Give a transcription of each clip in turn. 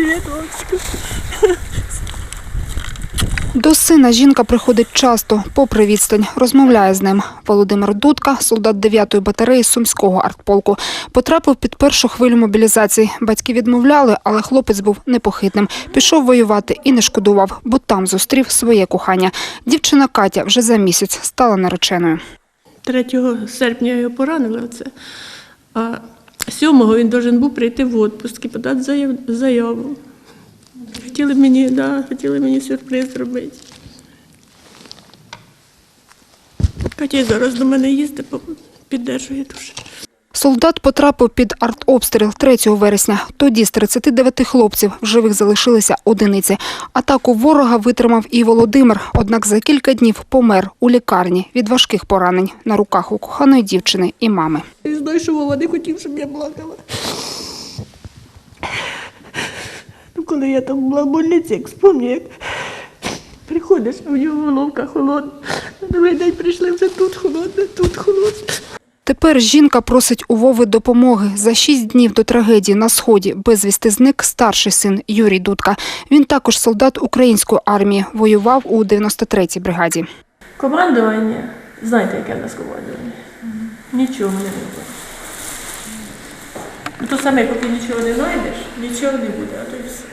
Привіт, мамочка. До сина жінка приходить часто, попри відстань, розмовляє з ним. Володимир Дудка, солдат 9-ї батареї Сумського артполку, потрапив під першу хвилю мобілізації. Батьки відмовляли, але хлопець був непохитним. Пішов воювати і не шкодував, бо там зустрів своє кохання. Дівчина Катя вже за місяць стала нареченою. 3 серпня його поранили оце. А 7-го він должен був прийти в відпуск і подати заяв- заяву. Хотіли мені, да, хотіли мені сюрприз зробити. Катя зараз до мене їздить, піддержує дуже. Солдат потрапив під артобстріл 3 вересня. Тоді з 39 хлопців в живих залишилися одиниці. Атаку ворога витримав і Володимир, однак за кілька днів помер у лікарні від важких поранень на руках у коханої дівчини і мами. Знаю, не хотів, щоб я плакала. Ну, коли я там була в больниці, як спомню, як приходиш, в нього головка холодна. На другий день прийшли вже тут холодно, тут холодно. Тепер жінка просить у Вови допомоги. За шість днів до трагедії на сході безвісти зник старший син Юрій Дудка. Він також солдат української армії, воював у 93-й бригаді. Командування, знаєте, яке в нас командування? Нічого не буде. Ну, То саме, поки нічого не знайдеш, нічого не буде, а то й все.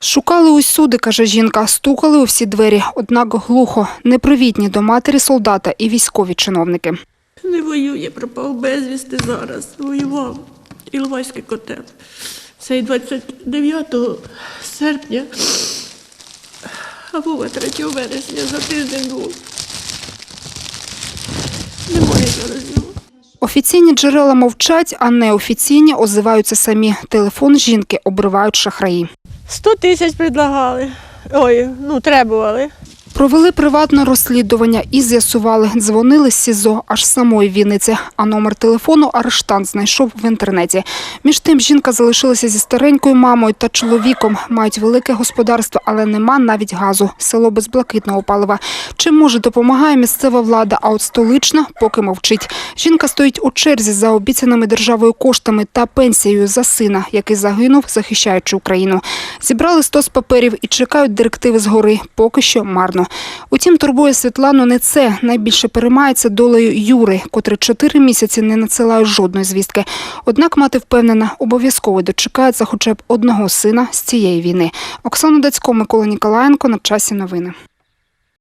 Шукали усюди, каже жінка, стукали у всі двері, однак глухо, непривітні до матері солдата і військові чиновники. Не воює, пропав безвісти зараз. Воював. Іловайський котел. Це і 29 серпня, а Вова 3 вересня за тиждень був. Немає зараз його. Офіційні джерела мовчать, а неофіційні озиваються самі. Телефон жінки обривають шахраї. 100 тисяч предлагали. Ой, ну требували. Провели приватне розслідування і з'ясували, дзвонили з СІЗО аж самої Вінниці, а номер телефону арештант знайшов в інтернеті. Між тим жінка залишилася зі старенькою мамою та чоловіком. Мають велике господарство, але нема навіть газу. Село без блакитного палива. Чим може допомагає місцева влада, а от столична поки мовчить. Жінка стоїть у черзі за обіцяними державою коштами та пенсією за сина, який загинув, захищаючи Україну. Зібрали стос паперів і чекають директиви згори. Поки що марно. Утім, турбує Світлану не це. Найбільше переймається долею Юри, котрий чотири місяці не надсилає жодної звістки. Однак мати впевнена, обов'язково дочекається хоча б одного сина з цієї війни. Оксана Дацько, Микола Ніколаєнко. На часі новини.